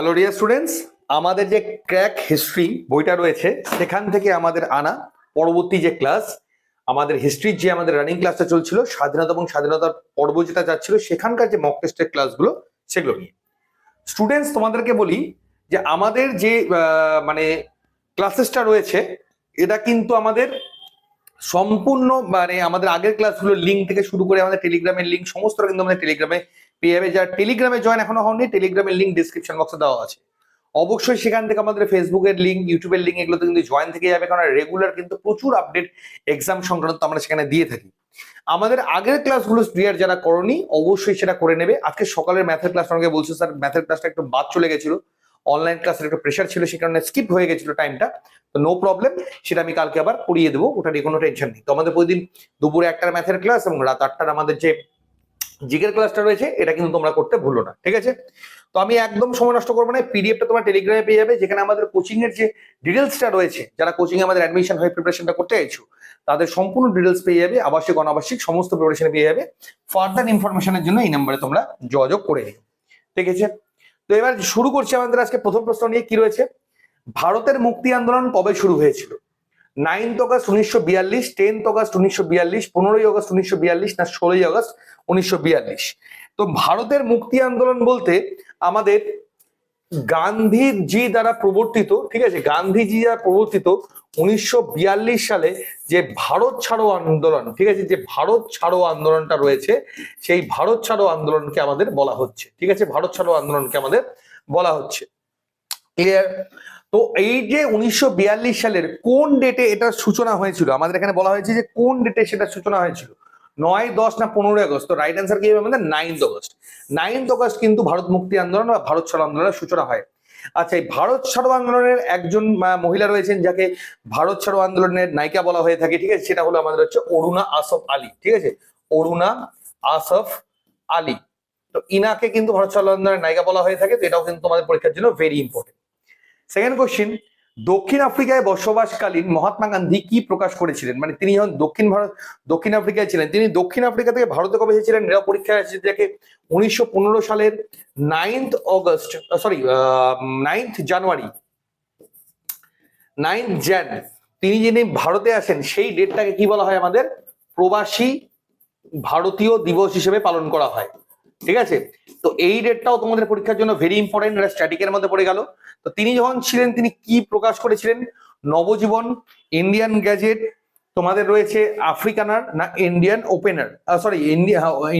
Hello dear students আমাদের যে crack history বইটা রয়েছে, সেখান থেকে আমাদের আনা পরবর্তী যে ক্লাস আমাদের হিস্ট্রির যে আমাদের রানিং ক্লাসটা চলছিল, স্বাধীনতা এবং স্বাধীনতার পর্ব যেটা যাচ্ছিল, সেখানকার যে মক টেস্টের ক্লাসগুলো সেগুলো নিয়ে। স্টুডেন্টস তোমাদেরকে বলি যে আমাদের যে মানে ক্লাসেসটা রয়েছে, এটা কিন্তু আমাদের সম্পূর্ণ মানে আমাদের আগের ক্লাসগুলোর লিঙ্ক থেকে শুরু করে আমাদের টেলিগ্রামের লিঙ্ক সমস্তটা কিন্তু আমাদের টেলিগ্রামে পেয়ে যাবে যারা টেলিগ্রামে জয়েন এখনও হয়নি টেলিগ্রামের লিঙ্ক ডিসক্রিপশন বক্সে দেওয়া আছে। অবশ্যই সেখান থেকে আমাদের ফেসবুকের লিঙ্ক ইউটিউবের লিঙ্ক এগুলোতে কিন্তু জয়েন থেকে যাবে, কারণ রেগুলার কিন্তু প্রচুর আপডেট এক্সাম সংক্রান্ত আমরা সেখানে দিয়ে থাকি। আমাদের আগের ক্লাসগুলো ক্লিয়ার যারা করনি, অবশ্যই সেটা করে নেবে। আজকে সকালের ম্যাথের ক্লাস আমাকে বলছে, স্যার ম্যাথের ক্লাসটা একটু বাদ চলে গেছিল। অনলাইন ক্লাসের একটু প্রেশার ছিল, সে কারণে স্কিপ হয়ে গেছিল টাইমটা তো নো প্রবলেম সেটা আমি কালকে আবার করিয়ে দেবো, ওটা নিয়ে কোনো টেনশন নেই। তো আমাদের প্রতিদিন দুপুরে একটার ম্যাথের ক্লাস এবং রাত আটটার আমাদের যে জিকের ক্লাসটা রয়েছে এটা কিন্তু তোমরা করতে ভুলো না ঠিক আছে? তো আমি একদম সময় নষ্ট করব না পিডিএফটা তোমার টেলিগ্রামে পেয়ে যাবে যেখানে আমাদের কোচিং এর যে ডিটেলসটা রয়েছে যারা কোচিং এ আমাদের অ্যাডমিশন হয়ে প্রিপারেশনটা করতে চাইছো তাদের সম্পূর্ণ ডিটেলস পেয়ে যাবে আবাসিক অনাবাসিক সমস্ত প্রিপারেশন পেয়ে যাবে। ফার্দার ইনফরমেশনের জন্য এই নাম্বারে তোমরা যোগাযোগ করে নিও ঠিক আছে? তো এবার শুরু করছি আমাদের আজকে প্রথম প্রশ্ন নিয়ে কি রয়েছে? ভারতের মুক্তি আন্দোলন কবে শুরু হয়েছিল? নাইন্থ অগস্ট উনিশশো বিয়াল্লিশ, টেন্থ অগস্ট উনিশশো বিয়াল্লিশ, পনেরোই অগস্ট উনিশশো বিয়াল্লিশ না ষোলোই অগস্ট উনিশশো বিয়াল্লিশ। তো ভারতের মুক্তি আন্দোলন বলতে আমাদের গান্ধীজি দ্বারা প্রবর্তিত, ঠিক আছে, গান্ধীজি দ্বারা প্রবর্তিত উনিশশো বিয়াল্লিশ সালে যে ভারত ছাড়ো আন্দোলন, ঠিক আছে, যে ভারত ছাড়ো আন্দোলনটা রয়েছে, সেই ভারত ছাড়ো আন্দোলনকে আমাদের বলা হচ্ছে, ঠিক আছে, ভারত ছাড়ো আন্দোলনকে আমাদের বলা হচ্ছে। ক্লিয়ার তো এই যে উনিশশো বিয়াল্লিশ সালের কোন ডেটে এটার সূচনা হয়েছিল? আমাদের এখানে বলা হয়েছে যে কোন ডেটে সেটা সূচনা হয়েছিল? নয়, দশ না পনেরোই আগস্ট? তো রাইট অ্যান্সার কি হবে আমাদের? নাইন্থ অগস্ট নাইন্থ অগস্ট কিন্তু ভারত মুক্তি আন্দোলন বা ভারত ছাড়ো আন্দোলনের সূচনা হয়। আচ্ছা এই ভারত ছাড়ো আন্দোলনের একজন মহিলা রয়েছেন যাকে ভারত ছাড়ো আন্দোলনের নায়িকা বলা হয়ে থাকে, ঠিক আছে? সেটা হলো আমাদের হচ্ছে অরুণা আসফ আলী, ঠিক আছে? অরুণা আসফ আলী। তো ইনাকে কিন্তু ভারত ছাড়ো আন্দোলনের নায়িকা বলা হয়ে থাকে, তো এটাও কিন্তু তোমাদের পরীক্ষার জন্য ভেরি ইম্পর্টেন্ট সেকেন্ড কোশ্চিন দক্ষিণ আফ্রিকায় বসবাসকালীন মহাত্মা গান্ধী কি প্রকাশ করেছিলেন? মানে তিনি যখন দক্ষিণ ভারত, দক্ষিণ আফ্রিকায় ছিলেন, তিনি দক্ষিণ আফ্রিকা থেকে ভারতে কবে এসেছিলেন? এরা পরীক্ষায় এসেছে যাকে উনিশশো সালের ninth August sorry ninth January ninth Jan তিনি যিনি ভারতে আসেন, সেই ডেটটাকে কি বলা হয় আমাদের? প্রবাসী ভারতীয় দিবস হিসেবে পালন করা হয়। ঠিক আছে? তো এই ডেটটাও তোমাদের পরীক্ষার জন্য ভেরি ইম্পর্টেন্ট এটা স্ট্যাটিকের মধ্যে পড়ে গেল। তো তিনি যখন ছিলেন, তিনি কি প্রকাশ করেছিলেন? নবজীবন ইন্ডিয়ান গ্যাজেট তোমাদের রয়েছে আফ্রিকানার না Indian opener sorry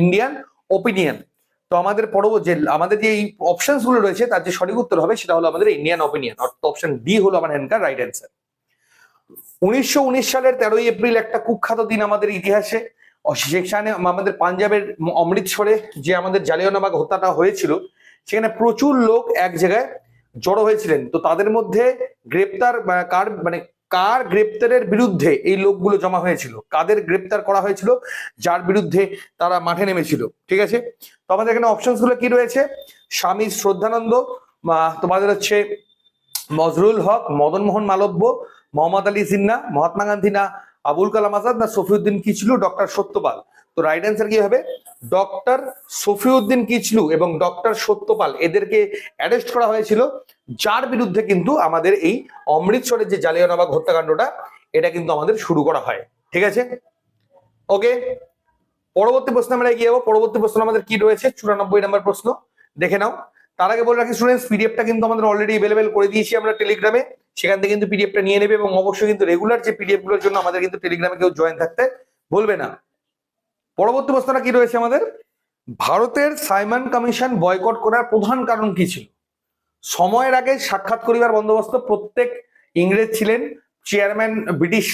Indian opinion তো আমাদের পরবর্তী আমাদের যে এই অপশনসগুলো রয়েছে, তার যে সঠিক উত্তর হবে, সেটা হলো আমাদের ইন্ডিয়ান ওপিনিয়ন অর্থাৎ অপশন ডি হলো আমার হ্যানকার রাইট অ্যান্সার উনিশশো উনিশ সালের তেরোই এপ্রিল একটা কুখ্যাত দিন আমাদের ইতিহাসে। সেখানে আমাদের পাঞ্জাবের অমৃতসরে যে আমাদের জালিয়ানবাগ হত্যাটা হয়েছিল, সেখানে প্রচুর লোক এক জায়গায় জড়ো হয়েছিলেন। তো তাদের মধ্যে গ্রেপ্তার কার মানে কার গ্রেপ্তারের বিরুদ্ধে এই লোকগুলো জমা হয়েছিল? কাদের গ্রেপ্তার করা হয়েছিল? যার বিরুদ্ধে তারা মাঠে নেমেছিল। ঠিক আছে? তো আমাদের এখানে অপশনসগুলো কি রয়েছে? স্বামী শ্রদ্ধানন্দ তোমাদের হচ্ছে নজরুল হক, মদন মোহন মালব্য, মোহাম্মদ আলী জিন্না, মহাত্মা গান্ধী না, আবুল কালাম আজাদ না সফিউদ্দিন কিচলু ডক্টর সত্যপাল। তো রাইট অ্যান্সার কি হবে? ডক্টর সফিউদ্দিন কিচলু এবং ডক্টর সত্যপাল। এদেরকে অ্যারেস্ট করা হয়েছিল। যার বিরুদ্ধে কিন্তু আমাদের এই অমৃতসরের যে জালিয়ানবাগ হত্যাকাণ্ডটা, এটা কিন্তু আমাদের শুরু করা হয়। ঠিক আছে? ওকে পরবর্তী প্রশ্ন আমরা এগিয়ে যাব। পরবর্তী প্রশ্ন আমাদের কি রয়েছে? চুরানব্বই নম্বর প্রশ্ন। দেখে নাও। তার আগে বলে রাখি স্টুডেন্টস পিডিএফটা কিন্তু আমাদের অলরেডি অ্যাভেলেবেল করে দিয়েছি আমরা টেলিগ্রামে সেখান থেকে কিন্তু পিডিএফটা নিয়ে নেবে এবং অবশ্যই কিন্তু রেগুলার যে পিডিএফগুলোর জন্য আমাদের কিন্তু টেলিগ্রামে কেউ জয়েন থাকতে বলবে না। পরবর্তী প্রশ্নটা কি রয়েছে আমাদের? ভারতের সাইমন কমিশন বয়কট করার প্রধান কারণ কি ছিল? সময়ের আগে সাক্ষাৎ করিবার বন্দোবস্ত প্রত্যেক ইংরেজ ছিলেন, চেয়ারম্যান ব্রিটিশ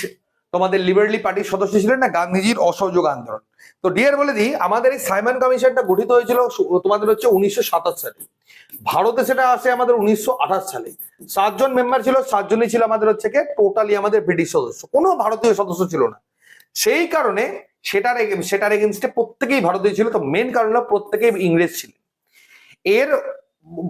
তোমাদের লিবারেলি পার্টির সদস্য ছিলেন না, গান্ধীজির অসহযোগ আন্দোলন। তো ডিয়ার বলে দিই, আমাদের এই সাইমন কমিশনটা গঠিত হয়েছিল তোমাদের হচ্ছে উনিশশো সাতাশ সালে। ভারতে সেটা আসে আমাদের উনিশশো আঠাশ সালে। সাতজন মেম্বার ছিল, সাতজনই ছিল আমাদের হচ্ছে কে টোটালি আমাদের ব্রিটিশ সদস্য। কোনো ভারতীয় সদস্য ছিল না। সেই কারণে সেটার সেটার এগেনস্টে প্রত্যেকেই ভারতীয় ছিল, তো মেন কারণ হলো প্রত্যেকেই ইংরেজ ছিলেন এর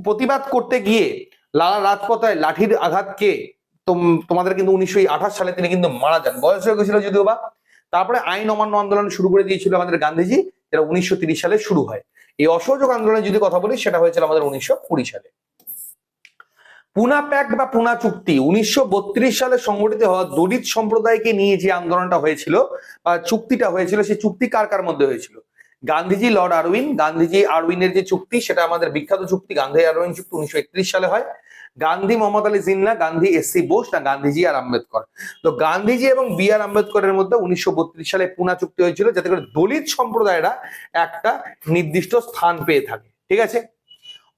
প্রতিবাদ করতে গিয়ে লালা রাজপথায় লাঠির আঘাতকে তোম- তোমাদের কিন্তু উনিশশো আঠাশ সালে তিনি কিন্তু মারা যান। বয়স হয়ে গেছিল যদিও বা। তারপরে আইন অমান্য আন্দোলন শুরু করে দিয়েছিল আমাদের গান্ধীজি, যেটা উনিশশো সালে শুরু হয়। এই অসহযোগ আন্দোলনের যদি কথা বলি, সেটা হয়েছিল আমাদের উনিশশো কুড়ি সালে। পুনা প্যাক্ট বা পুনা চুক্তি উনিশশো বত্রিশ সালে সংগঠিত হওয়া দলিত সম্প্রদায়কে নিয়ে যে আন্দোলনটা হয়েছিল, বা চুক্তিটা হয়েছিল, সেই চুক্তি কার কার মধ্যে হয়েছিল? গান্ধীজি লর্ড আরউইন, গান্ধীজি আরউইনের যে চুক্তি, সেটা আমাদের বিখ্যাত চুক্তি, গান্ধী আরউইন চুক্তি উনিশশো একত্রিশ সালে হয়। গান্ধী মোহাম্মদ আলী জিন্না, গান্ধী এস সি বোস না গান্ধীজি আর আম্বেদকর। তো গান্ধীজি এবং বি আর আম্বেদকরের মধ্যে উনিশশো বত্রিশ সালে পুনা চুক্তি হয়েছিল, যাতে করে দলিত সম্প্রদায়রা একটা নির্দিষ্ট স্থান পেয়ে থাকে। ঠিক আছে?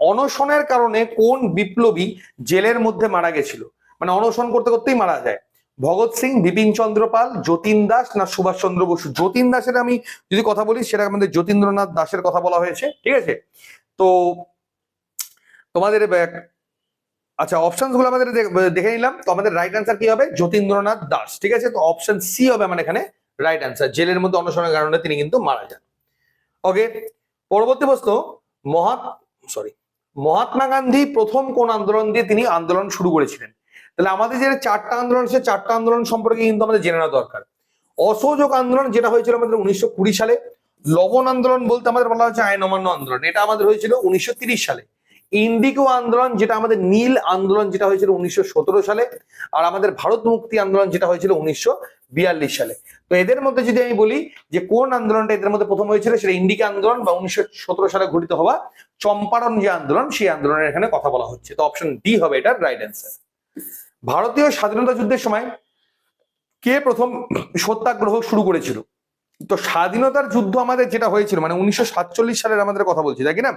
অনশনের কারণে কোন বিপ্লবী জেলের মধ্যে মারা গেছিল? মানে অনশন করতে করতেই মারা যায়। ভগৎ সিং, বিপিন চন্দ্র পাল, যতীন দাস না সুভাষ চন্দ্র বসু? যতীন দাসের আমি যদি কথা বলি, সেটা আমাদের যতীন্দ্রনাথ দাসের কথা বলা হয়েছে, ঠিক আছে? তো তোমাদের আচ্ছা অপশনগুলো আমাদের দেখ- নিলাম। তো আমাদের রাইট অ্যান্সার কি হবে? যতীন্দ্রনাথ দাস, ঠিক আছে? তো অপশন সি হবে আমার এখানে রাইট অ্যান্সার জেলের মধ্যে অনশনের কারণে তিনি কিন্তু মারা যান। ওকে পরবর্তী প্রশ্ন মহাত সরি মহাত্মা গান্ধী প্রথম কোন আন্দোলন দিয়ে তিনি আন্দোলন শুরু করেছিলেন? তাহলে আমাদের যে চারটা আন্দোলন সে চারটা আন্দোলন সম্পর্কে কিন্তু আমাদের জেনে নেওয়া দরকার। অসহযোগ আন্দোলন যেটা হয়েছিল আমাদের উনিশশো কুড়ি সালে, লবণ আন্দোলন বলতে আমাদের বলা হচ্ছে আইন অমান্য আন্দোলন। এটা আমাদের হয়েছিল উনিশশো সালে। ইন্ডিগো আন্দোলন যেটা আমাদের নীল আন্দোলন যেটা হয়েছিল উনিশশো সতেরো সালে, আর আমাদের ভারত মুক্তি আন্দোলন যেটা হয়েছিল উনিশশো বিয়াল্লিশ সালে। তো এদের মধ্যে যদি আমি বলি যে কোন আন্দোলনটা এদের মধ্যে প্রথম হয়েছিল, সেটা ইন্ডিকা আন্দোলন বা উনিশশো সতেরো সালে ঘটিত হওয়া চম্পারণ যে আন্দোলন, সেই আন্দোলনের এখানে কথা বলা হচ্ছে। তো অপশন ডি হবে এটার রাইট অ্যান্সার ভারতীয় স্বাধীনতা যুদ্ধের সময় কে প্রথম সত্যাগ্রহ শুরু করেছিল? তো স্বাধীনতার যুদ্ধ আমাদের যেটা হয়েছিল মানে উনিশশো সাতচল্লিশ সালের আমাদের কথা বলছি, তাই না?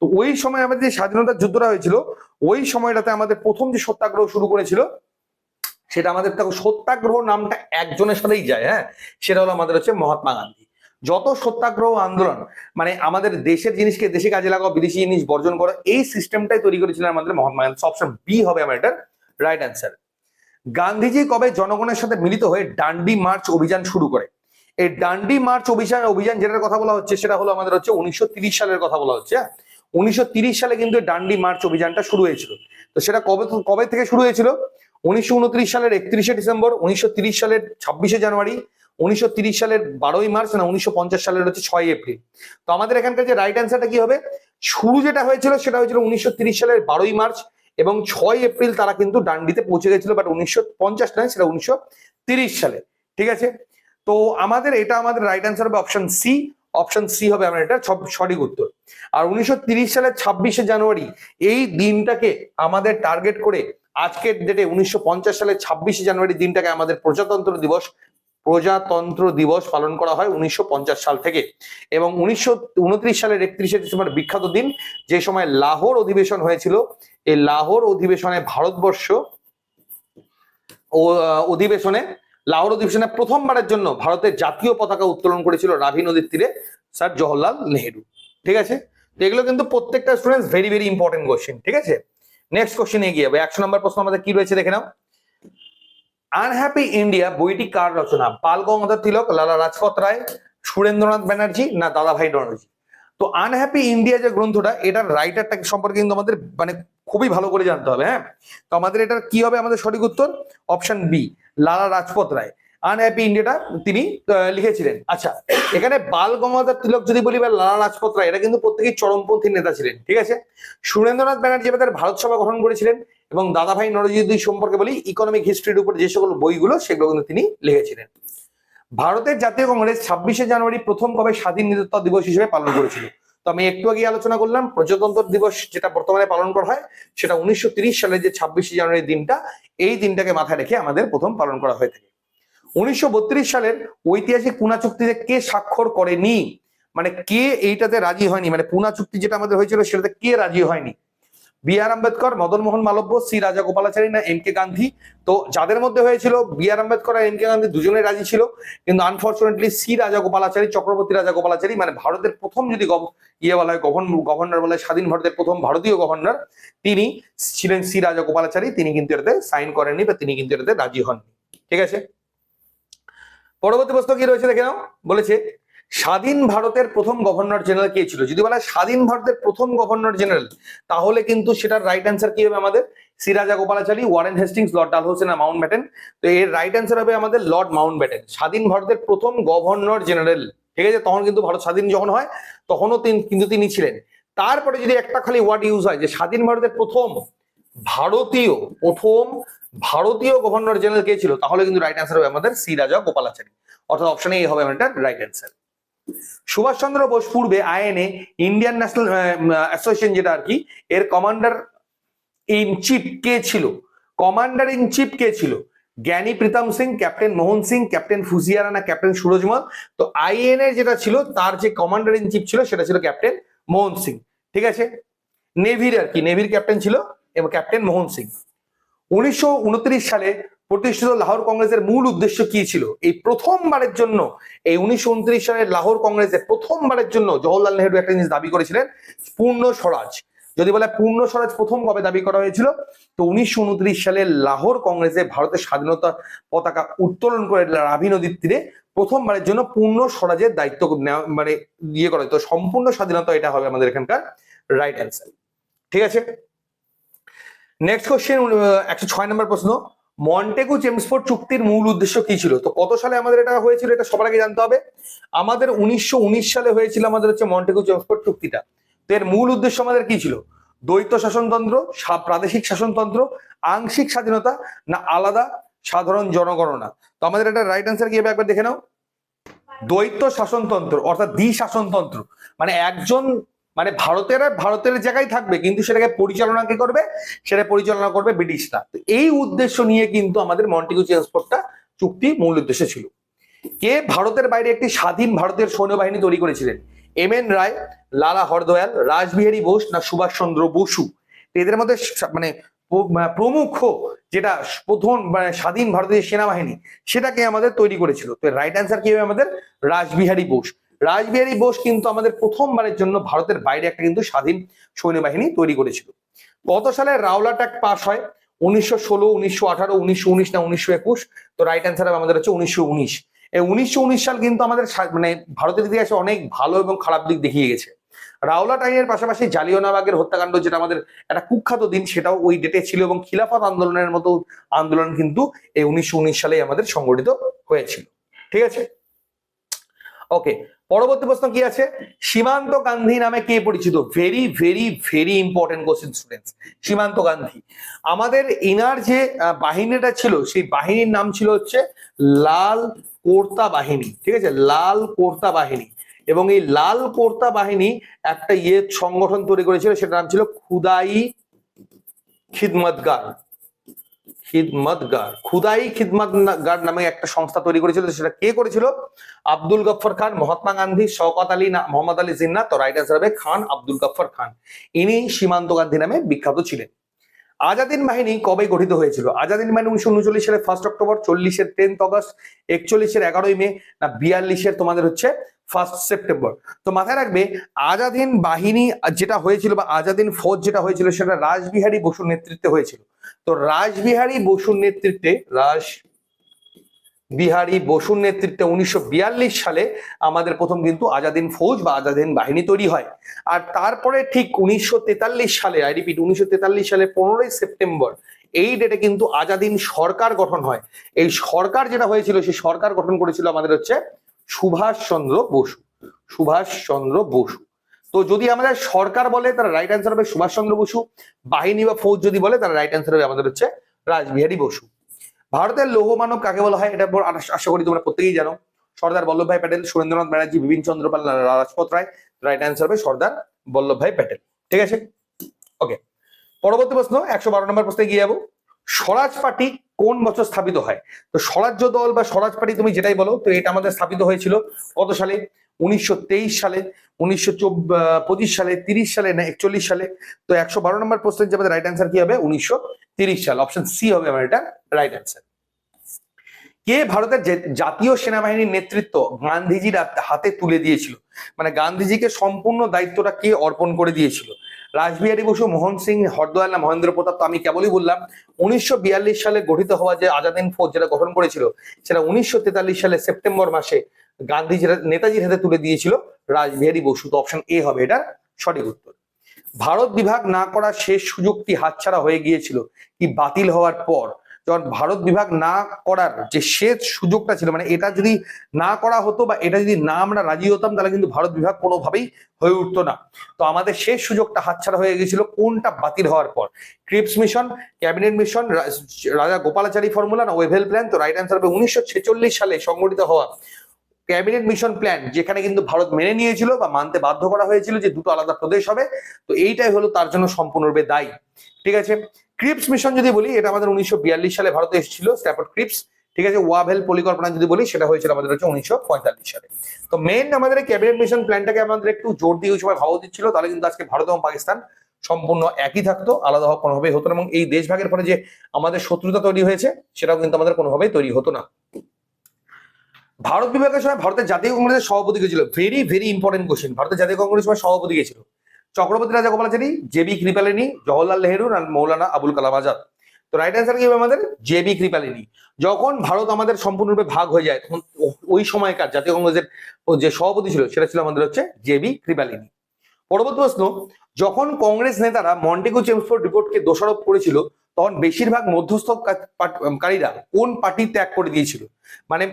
তো ওই সময় আমাদের যে স্বাধীনতার যুদ্ধটা হয়েছিল, ওই সময়টাতে আমাদের প্রথম যে সত্যাগ্রহ শুরু করেছিল সেটা আমাদের দেখো সত্যাগ্রহ নামটা একজনের সাথেই যায় হ্যাঁ? সেটা হলো আমাদের হচ্ছে মহাত্মা গান্ধী। যত সত্যাগ্রহ আন্দোলন মানে আমাদের দেশের জিনিসকে দেশে কাজে লাগাও, বিদেশি জিনিস বর্জন করো, এই সিস্টেমটাই তৈরি করেছিলেন আমাদের মহাত্মা গান্ধী। অপশন বি হবে আমার এটার রাইট অ্যান্সার গান্ধীজি কবে জনগণের সাথে মিলিত হয়ে ডান্ডি মার্চ অভিযান শুরু করে? এই ডান্ডি মার্চ অভিযান অভিযান যেটার কথা বলা হচ্ছে, সেটা হলো আমাদের হচ্ছে উনিশশো সালের কথা বলা হচ্ছে হ্যাঁ? উনিশশো সালে কিন্তু ডান্ডি মার্চ অভিযানটা শুরু হয়েছিল। তো সেটা কবে কবে থেকে শুরু হয়েছিল? উনিশশো উনত্রিশ সালের একত্রিশে ডিসেম্বর, উনিশশো সালের ছাব্বিশে জানুয়ারি, উনিশশো সালের বারোই মার্চ না, উনিশশো পঞ্চাশ সালের হচ্ছে ছয় এপ্রিল। তো আমাদের এখানকার যে রাইট অ্যান্সারটা কি হবে? শুরু যেটা হয়েছিল সেটা হয়েছিল উনিশশো সালের বারোই মার্চ এবং ছয় এপ্রিল তারা কিন্তু ডান্ডিতে পৌঁছে গেছিল বাট উনিশশো নয়, সেটা উনিশশো সালে। ঠিক আছে? তো আমাদের এটা আমাদের রাইট অ্যান্সার হবে অপশন সি অপশন সি হবে আমার এটা সঠিক উত্তর। আর উনিশশো সালের ছাব্বিশে জানুয়ারি, এই দিনটাকে আমাদের টার্গেট করে আজকের ডেটে উনিশশো সালের ছাব্বিশে জানুয়ারি দিনটাকে আমাদের প্রজাতন্ত্র দিবস প্রজাতন্ত্র দিবস পালন করা হয় উনিশশো পঞ্চাশ সাল থেকে। এবং উনিশশো উনত্রিশ সালের একত্রিশে ডিসেম্বর বিখ্যাত দিন, যে সময় লাহোর অধিবেশন হয়েছিল। এই লাহোর অধিবেশনে ভারতবর্ষ অধিবেশনে, লাহোর অধিবেশনে প্রথমবারের জন্য ভারতের জাতীয় পতাকা উত্তোলন করেছিল রাভি নদীর তীরে স্যার জওহরলাল নেহেরু। ঠিক আছে? এগুলো কিন্তু প্রত্যেকটা students very very important question ঠিক আছে? নেক্সট কোশ্চেন এগিয়ে যাবে একশো নম্বর প্রশ্ন আমাদের কি রয়েছে দেখে নাও। আনহ্যাপি ইন্ডিয়া বইটি কার রচনা? পাল গঙ্গাধর তিলক, লালা রাজপথ রায়, সুরেন্দ্রনাথ ব্যানার্জি না দাদাভাই নরজি তো আনহ্যাপি ইন্ডিয়া যে গ্রন্থটা, এটার রাইটারটা সম্পর্কে কিন্তু আমাদের মানে খুবই ভালো করে জানতে হবে হ্যাঁ? তো আমাদের এটার কি হবে আমাদের সঠিক উত্তর? অপশন বি লালা রাজপথ রায়। আনহ্যাপি ইন্ডিয়াটা তিনি লিখেছিলেন। আচ্ছা এখানে বাল গঙ্গাধর তিলক যদি বলি বা লালা রাজপথ রায় এটা কিন্তু প্রত্যেকেই চরমপন্থী নেতা ছিলেন, ঠিক আছে? সুরেন্দ্রনাথ ব্যানার্জি আমাদের ভারত সভা গঠন করেছিলেন এবং দাদাভাই নরজিদি সম্পর্কে বলি ইকোনমিক হিস্ট্রির উপর যে সকল বইগুলো, সেগুলো কিন্তু তিনি লিখেছিলেন। ভারতের জাতীয় কংগ্রেস ছাব্বিশে জানুয়ারি প্রথম কবে স্বাধীন নিযুক্ত দিবস হিসেবে পালন করেছিল। তো আমি একটু আগে আলোচনা করলাম, প্রজাতন্ত্র দিবস যেটা বর্তমানে পালন করা হয়, সেটা উনিশশো সালে যে ছাব্বিশে জানুয়ারি দিনটা, এই দিনটাকে মাথায় রেখে আমাদের প্রথম পালন করা হয়ে থাকে। উনিশশো বত্রিশ সালের ঐতিহাসিক পুনা চুক্তিতে কে স্বাক্ষর করেনি? মানে কে এইটাতে রাজি হয়নি? মানে পুনা চুক্তি যেটা আমাদের হয়েছিল সেটাতে কে রাজি হয়নি? B R Ambedkar, Madan Mohan Malviya, C Raja Gopalachari না এম কে গান্ধী? তো যাদের মধ্যে হয়েছিল বি আর আম্বেদকর আর এম কে গান্ধী দুজনে রাজি ছিল, কিন্তু আনফর্চুনেটলি সি রাজা গোপালাচারী চক্রবর্তী রাজা গোপালাচারী মানে ভারতের প্রথম যদি ইয়ে বলা হয় গভর্নর বলা স্বাধীন ভারতের প্রথম ভারতীয় গভর্নর, তিনি ছিলেন সি রাজা গোপালাচারী তিনি কিন্তু এটাতে সাইন করেননি বা তিনি কিন্তু এটাতে রাজি হননি। ঠিক আছে? পরবর্তী প্রশ্ন কি রয়েছে দেখে নাও? বলেছে, স্বাধীন ভারতের প্রথম গভর্নর জেনারেল কে ছিল? যদি বলা স্বাধীন ভারতের প্রথম গভর্নর জেনারেল, তাহলে কিন্তু সেটার রাইট অ্যান্সার কি হবে আমাদের? Sriracha Gopalachari, Warren Hastings, Lord ডালহৌসেন আর মাউন্ট ব্যাটেন। তো এর রাইট অ্যান্সার হবে আমাদের লর্ড মাউন্ট ব্যাটেন। স্বাধীন ভারতের প্রথম গভর্নর জেনারেল, ঠিক আছে? তখন কিন্তু ভারত স্বাধীন যখন হয়, তখনও তিন কিন্তু তিনি ছিলেন। তারপরে যদি একটা খালি ওয়ার্ড ইউজ হয় যে স্বাধীন ভারতের প্রথম ভারতীয়, প্রথম ভারতীয় গভর্নর জেনারেল কে ছিল, তাহলে কিন্তু রাইট অ্যান্সার হবে আমাদের সি রাজা গোপালাচারী অর্থাৎ অপশনে এ হবে আমাদের রাইট অ্যান্সার সুভাষচন্দ্র বোস পূর্বে আইএনএ ইন্ডিয়ান ন্যাশনাল অ্যাসোসিয়েশন যেটা আর কি, এর কমান্ডার ইন চিফ কে ছিল? কমান্ডার ইন চিফ কে ছিল? Gyani Pritam Singh captain Mohan Singh captain Fujiwara না ক্যাপ্টেন সুরজমল তো আইএনএ যেটা ছিল, তার যে কমান্ডার ইন চিফ ছিল, সেটা ছিল ক্যাপ্টেন মোহন সিং। ঠিক আছে? নেভির আর কি নেভির ক্যাপ্টেন ছিল এবং ক্যাপ্টেন মোহন সিং। উনিশশো উনত্রিশ সালে প্রতিষ্ঠিত লাহোর কংগ্রেসের মূল উদ্দেশ্য কি ছিল? এই প্রথমবারের জন্য, এই উনিশশো উনত্রিশ সালের লাহোর কংগ্রেসে প্রথমবারের জন্য জওহরলাল নেহরু একটা জিনিস দাবি করেছিলেন, পূর্ণ স্বরাজ। যদি বলে পূর্ণ স্বরাজ প্রথম কবে দাবি করা হয়েছিল? তো উনিশশো উনত্রিশ সালে লাহোর কংগ্রেসে ভারতের স্বাধীনতা পতাকা উত্তোলন করে রাভি নদীর তীরে প্রথমবারের জন্য পূর্ণ স্বরাজের দায়িত্ব মানে ইয়ে করে তো সম্পূর্ণ স্বাধীনতা এটা হবে আমাদের এখানকার রাইট অ্যান্সার ঠিক আছে? নেক্সট কোশ্চেন একশো ছয় নম্বর প্রশ্ন। মন্টেগু চেমসফোর্ড চুক্তির মূল উদ্দেশ্য কি ছিল? তো কত সালে আমাদের এটা হয়েছিল, এটা সবার আগে জানতে হবে। আমাদের উনিশশো উনিশ সালে হয়েছিল আমাদের হচ্ছে মন্টেগু চেমসফোর্ড চুক্তিটা। তো এর মূল উদ্দেশ্য আমাদের কি ছিল? দ্বৈত শাসনতন্ত্র প্রাদেশিক শাসনতন্ত্র, আংশিক স্বাধীনতা, না আলাদা সাধারণ জনগণনা? তো আমাদের এটা রাইট অ্যান্সার কি হবে একবার দেখে নাও। দ্বৈত শাসনতন্ত্র, অর্থাৎ দ্বি শাসনতন্ত্র মানে একজন মানে ভারতের ভারতের জায়গায় থাকবে, কিন্তু সেটাকে পরিচালনা কে করবে? সেটা পরিচালনা করবে ব্রিটিশরা। তো এই উদ্দেশ্য নিয়ে কিন্তু আমাদের মন্টিগু ট্রান্সপোর্টটা চুক্তি মূল উদ্দেশ্য ছিল। কে ভারতের বাইরে একটি স্বাধীন ভারতের সৈন্যবাহিনী তৈরি করেছিলেন? এম এন রায়, লালা হরদয়াল, রাসবিহারী বোস না সুভাষচন্দ্র বসু? এদের মধ্যে মানে প্রমুখ যেটা প্রথম মানে স্বাধীন ভারতীয় সেনাবাহিনী, সেটাকে আমাদের তৈরি করেছিল। তো রাইট অ্যান্সার কি হবে আমাদের? রাসবিহারী বোস। রাসবিহারী বোস কিন্তু আমাদের প্রথমবারের জন্য ভারতের বাইরে একটা কিন্তু স্বাধীন সৈন্যবাহিনী তৈরি করেছিল। কত সালে রাওলাট অ্যাক্ট পাস হয়, উনিশশো ষোলো, উনিশশো আঠারো, উনিশশো উনিশ না উনিশশো একুশ। তো রাইট অ্যান্সার হবে আমাদের হচ্ছে উনিশশো উনিশ। এই উনিশশো উনিশ সাল কিন্তু আমাদের মানে ভারতের ইতিহাসে অনেক ভালো এবং খারাপ দিক দেখিয়ে গেছে। রাওলাট আইনের পাশাপাশি জালিয়ানওয়ালাবাগের হত্যাকাণ্ড যেটা আমাদের একটা কুখ্যাত দিন, সেটাও ওই ডেটে ছিল এবং খিলাফত আন্দোলনের মতো আন্দোলন কিন্তু এই উনিশশো উনিশ সালে আমাদের সংগঠিত হয়েছিল। ঠিক আছে? ওকে পরবর্তী প্রশ্ন কি আছে? সীমান্ত গান্ধী নামে কে পরিচিত? Very very very important question students Seemant Gandhi. আমাদের ইনার যে বাহিনীটা ছিল, সেই বাহিনীর নাম ছিল হচ্ছে লাল কোর্তা বাহিনী। ঠিক আছে? লাল কোর্তা বাহিনী। এবং এই লাল কোর্তা বাহিনী একটা ইয়ে সংগঠন তৈরি করেছিল, সেটার নাম ছিল খুদাই খিদমতগার। খিদমতগার, খুদাই খিদমতগার নামে একটা সংস্থা তৈরি করেছিল, সেটা কে করেছিল? আব্দুল গফর খান, মহাত্মা গান্ধী, শওকত আলী মোহাম্মদ আলী জিন্না তো রাইট আনসার হবে খান আব্দুল গফর খান। ইনি সীমান্ত গান্ধী নামে বিখ্যাত ছিলেন। আজাদিন বাহিনী কবে গঠিত হয়েছিল? আজাদিন বাহিনী উনিশশো উনচল্লিশ সালে ফার্স্ট অক্টোবর চল্লিশের টেন্থ অগস্ট একচল্লিশের এগারোই মে, না বিয়াল্লিশের তোমাদের হচ্ছে ফার্স্ট সেপ্টেম্বর তো মাথায় রাখবে, আজাদিন বাহিনী যেটা হয়েছিল বা আজাদিন ফৌজ যেটা হয়েছিল, সেটা রাসবিহারী বসুর নেতৃত্বে হয়েছিল। তো রাসবিহারী বসুর নেতৃত্বে রাস বিহারী বসুর নেতৃত্বে উনিশশো বিয়াল্লিশ সালে আমাদের প্রথম কিন্তু আজাদিন ফৌজ বা আজাদিন বাহিনী তৈরি হয়। আর তারপরে ঠিক উনিশশো তেতাল্লিশ সালে আই রিপিট উনিশশো সালে পনেরোই সেপ্টেম্বর, এই ডেটে কিন্তু আজাদিন সরকার গঠন হয়। এই সরকার যেটা হয়েছিল, সেই সরকার গঠন করেছিল আমাদের হচ্ছে সুভাষ চন্দ্র বসু। সুভাষ চন্দ্র বসু। তো যদি আমাদের সরকার বলে, তারা রাইট অ্যান্সার হবে সুভাষ চন্দ্র বসু। বাহিনী বা ফৌজ যদি বলে, তারা রাইট অ্যান্সার হবে আমাদের হচ্ছে রাসবিহারী বসু। ভারতের লৌহ মানব কাকে বলা হয় এটা আশা করি তোমরা প্রত্যেকেই জানো। সর্দার বল্লভভাই প্যাটেল, সুরেন্দ্রনাথ ব্যানার্জি, বিপিন চন্দ্র পাল রাজপথ রায় রাইট অ্যান্সার হবে সর্দার বল্লভভাই প্যাটেল। ঠিক আছে? ওকে পরবর্তী প্রশ্ন, একশো বারো নম্বর প্রশ্নে গিয়ে যাব। স্বরাজ পার্টি কোন বছর স্থাপিত হয়? তো স্বরাজ্য দল বা স্বরাজ পার্টি তুমি যেটাই বলো, তো এটা আমাদের স্থাপিত হয়েছিল কত সালে? উনিশশো তেইশ সালে, উনিশশো পঁচিশ সালে, তিরিশ সালে না একচল্লিশ সালে? তো একশো বারো নম্বর প্রশ্নের যে আমাদের রাইট অ্যান্সার কি হবে? উনিশশো তিরিশ সাল অপশন সি হবে আমার এটা রাইট অ্যান্সার কে ভারতের জাতীয় সেনাবাহিনীর নেতৃত্ব গান্ধীজির হাতে তুলে দিয়েছিল? মানে গান্ধীজিকে সম্পূর্ণ দায়িত্বটা কে অর্পণ করে দিয়েছিল? রাসবিহারী বসু, মোহন সিং, হরদয়াল মহেন্দ্র প্রতাপ, তো আমি কেবলই বললাম, উনিশশো বিয়াল্লিশ সালে গঠিত হওয়া যে আজাদিন ফৌজ যেটা গঠন করেছিল, সেটা উনিশশো তেতাল্লিশ সালে সেপ্টেম্বর মাসে গান্ধীজির নেতাজির হাতে তুলে দিয়েছিল রাসবিহারী বসু। তো অপশন এ হবে এটার সঠিক উত্তর। ভারত বিভাগ না করার শেষ সুযোগটি হাতছাড়া হয়ে গিয়েছিল কি বাতিল হওয়ার পর। যখন ভারত বিভাগ না করার যে শেষ সুযোগটা ছিল মানে এটা যদি না করা হতো বা এটা যদি না আমরা রাজি হতাম, তাহলে কিন্তু ভারত বিভাগ কোনোভাবেই হয়ে উঠতো না। তো আমাদের শেষ সুযোগটা হাতছাড়া হয়ে গেছিল কোনটা বাতিল হওয়ার পর। ক্রিপস মিশন, ক্যাবিনেট মিশন রাজা গোপালাচারী ফর্মুলা, না ওয়েভেল প্ল্যান, তো রাইট অ্যান্সার হবে উনিশশো ছেচল্লিশ সালে সংগঠিত হওয়া। ক্যাবিনেট মিশন প্ল্যান যেখানে কিন্তু ভারত মেনে নিয়েছিল বা মানতে বাধ্য করা হয়েছিল যে দুটো আলাদা প্রদেশ হবে, তো এইটাই হলো তার জন্য সম্পূর্ণরূপে দায়ী। ঠিক আছে? ক্রিপস মিশন যদি বলি, এটা আমাদের উনিশশো বিয়াল্লিশ সালে ভারতে এসেছিল, স্ট্যাফোর্ড ক্রিপস। ঠিক আছে? ওয়াভেল পরিকল্পনা যদি বলি, সেটা হয়েছিল আমাদের হচ্ছে উনিশশো পঁয়তাল্লিশ সালে। তো মেন আমাদের ক্যাবিনেট মিশন প্ল্যানটাকে আমাদের একটু জোর দিয়ে ওই সময় ভাবা উচিত ছিল, তাহলে কিন্তু আজকে ভারত এবং পাকিস্তান সম্পূর্ণ একই থাকতো, আলাদা হওয়া কোনোভাবেই হতো না এবং এই দেশ ভাগের ফলে যে আমাদের শত্রুতা তৈরি হয়েছে, সেটাও কিন্তু আমাদের কোনোভাবেই তৈরি হতো না। ভারত বিভাগের সময় ভারতের জাতীয় কংগ্রেসের সভাপতি কে ভেরি ভেরি ইম্পর্টেন্ট কোশ্চেন ভারতের জাতীয় কংগ্রেসের সময় সভাপতি কে চক্রবর্তী রাজা গোপালাচারী জেবি কৃপালিনী, জওহরলাল নেহরু আর মৌলানা আবুল কালাম আজাদ। তো রাইট অ্যান্সার কি হবে আমাদের? J B Kripalani. যখন ভারত আমাদের সম্পূর্ণরূপে ভাগ হয়ে যায়, তখন ওই সময়কার জাতীয় কংগ্রেসের যে সভাপতি ছিল, সেটা ছিল আমাদের হচ্ছে জেবি কৃপালিনী। পরবর্তী প্রশ্ন, যখন কংগ্রেস নেতারা মন্টেগু চেমসফোর্ড রিপোর্টকে দোষারোপ করেছিল, তখন বেশিরভাগ মধ্যস্থকারীরা কোন পার্টি ত্যাগ করে দিয়েছিল? মানে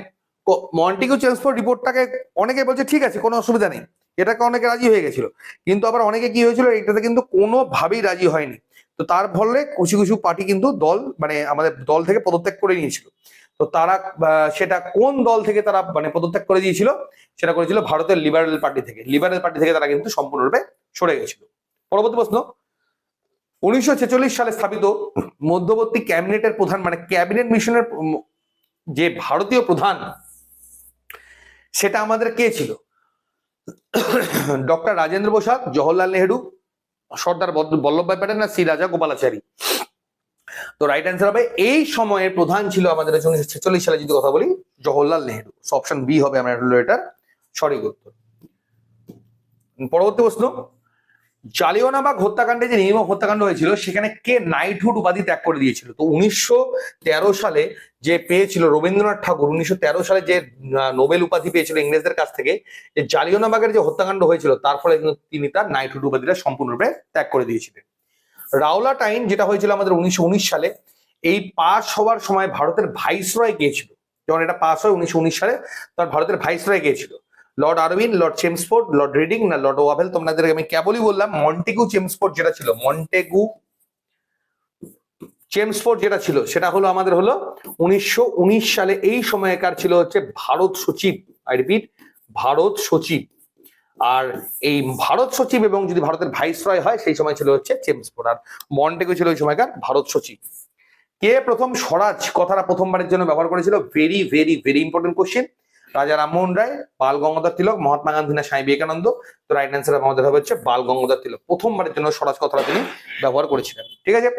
মন্টেগু চেমসফোর্ড রিপোর্টটাকে অনেকে বলছে, ঠিক আছে, কোনো অসুবিধা নেই। এটাকে অনেকে রাজি হয়ে গেছিল। কিন্তু আবার অনেকে কি হয়েছিল এটাতে কিন্তু কোনোভাবেই রাজি হয়নি। তো তার ফলে কিছু কিছু পার্টি কিন্তু দল মানে আমাদের দল থেকে পদত্যাগ করে নিয়েছিল। তো তারা সেটা কোন দল থেকে তারা মানে পদত্যাগ করে দিয়েছিল, সেটা করেছিল ভারতের লিবারেল পার্টি থেকে। লিবারেল পার্টি থেকে তারা কিন্তু সম্পূর্ণরূপে সরে গেছিল। পরবর্তী প্রশ্ন। উনিশশো ছেচল্লিশ সালে স্থাপিত মধ্যবর্তী ক্যাবিনেটের প্রধান মানে ক্যাবিনেট মিশনের যে ভারতীয় প্রধান সেটা আমাদের কে ছিল? ডক্টর রাজেন্দ্র প্রসাদ, জওহরলাল নেহেরু, সর্দার বল্ল- বল্লভভাই প্যাটেল না শ্রী রাজা গোপালাচারী। তো রাইট অ্যান্সার হবে, এই সময়ের প্রধান ছিল আমাদের উনিশশো ছেচল্লিশ সালে যদি কথা বলি, জওহরলাল নেহেরু। অপশন বি হবে আমার এটার সঠিক উত্তর। পরবর্তী প্রশ্ন জালিয়ানবাগ হত্যাকাণ্ডে যে নির্মম হত্যাকাণ্ড হয়েছিল, সেখানে কে নাইটহুড উপাধি ত্যাগ করে দিয়েছিল? তো উনিশশো তেরো সালে যে পেয়েছিল রবীন্দ্রনাথ ঠাকুর, উনিশশো তেরো সালে যে নোবেল উপাধি পেয়েছিল ইংরেজদের কাছ থেকে, যে জালিয়ানবাগের যে হত্যাকাণ্ড হয়েছিল, তার ফলে তিনি তার নাইটহুড উপাধিটা সম্পূর্ণরূপে ত্যাগ করে দিয়েছিলেন। রাওলা টাইন যেটা হয়েছিল আমাদের উনিশশো উনিশ সালে, এই পাস হওয়ার সময় ভারতের ভাইসরয় গিয়েছিল যখন এটা পাস হয় উনিশশো উনিশ সালে তখন ভারতের ভাইসরয় গিয়েছিল Lord Irwin Lord Chelmsford Lord Reading না লর্ড ওয়াভেল তোমাদের আমি কেবলই বললাম মন্টেগু চেমসফোর্ড যেটা ছিল মন্টেগু চেমসফোর্ড যেটা ছিল, সেটা হলো আমাদের হলো উনিশশো উনিশ সালে এই সময়কার ছিল হচ্ছে ভারত সচিব আই রিপিট ভারত সচিব। আর এই ভারত সচিব এবং যদি ভারতের ভাইসরয় হয়, সেই সময় ছিল হচ্ছে চেমসফোর্ড আর মন্টেগু ছিল ওই সময়কার ভারত সচিব। কে প্রথম স্বরাজ কথাটা প্রথমবারের জন্য ব্যবহার করেছিল? Very very very important question Raja Rammohan Roy, বাল গঙ্গাধর তিলক, মহাত্মা গান্ধী না স্বামী বিবেকানন্দ। তো রাইট অ্যান্সার আমাদের হচ্ছে বাল গঙ্গাধর তিলক। প্রথমবারের জন্য স্বরাজ কথাটা তিনি ব্যবহার করেছিলেন। ঠিক আছে?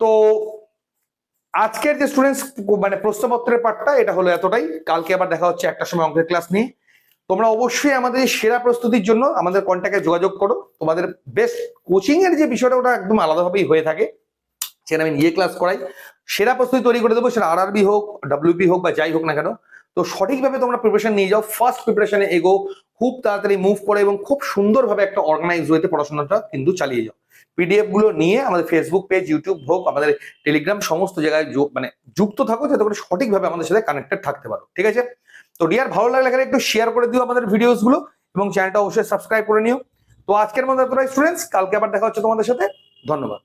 তো আজকের যে স্টুডেন্টস মানে প্রশ্নপত্রের পাঠটা এটা হলো এতটাই। কালকে আবার দেখা হচ্ছে একটা সময় অঙ্কের ক্লাস নিয়ে। তোমরা অবশ্যই আমাদের সেরা প্রস্তুতির জন্য আমাদের কন্ট্যাক্টে যোগাযোগ করো। তোমাদের বেস্ট কোচিং এর যে বিষয়টা, ওটা একদম আলাদাভাবেই হয়ে থাকে। সেখানে আমি নিয়ে ক্লাস করাই। সেরা প্রস্তুতি তৈরি করে দেবো, সেটা আরআরবি হোক ডাব্লিউপি হোক বা যাই হোক না কেন। তো সঠিকভাবে তোমরা প্রিপারেশন নিয়ে যাও। ফার্স্ট প্রিপারেশনে এগো, খুব তাড়াতাড়ি মুভ করে এবং খুব সুন্দরভাবে একটা অর্গানাইজ ওয়েতে পড়াশোনাটা কিন্তু চালিয়ে যাও। পিডিএফগুলো নিয়ে আমাদের ফেসবুক পেজ ইউটিউব হোক, আমাদের টেলিগ্রাম সমস্ত জায়গায় মানে যুক্ত থাকো যাতে করে সঠিকভাবে আমাদের সাথে কানেক্টেড থাকতে পারো, ঠিক আছে? তো ডিয়ার ভালো লাগলে একটু শেয়ার করে দিও আমাদের ভিডিওসগুলো এবং চ্যানেলটা অবশ্যই সাবস্ক্রাইব করে নিও। তো আজকের মতো এতটাই স্টুডেন্টস কালকে আবার দেখা হচ্ছে তোমাদের সাথে। ধন্যবাদ।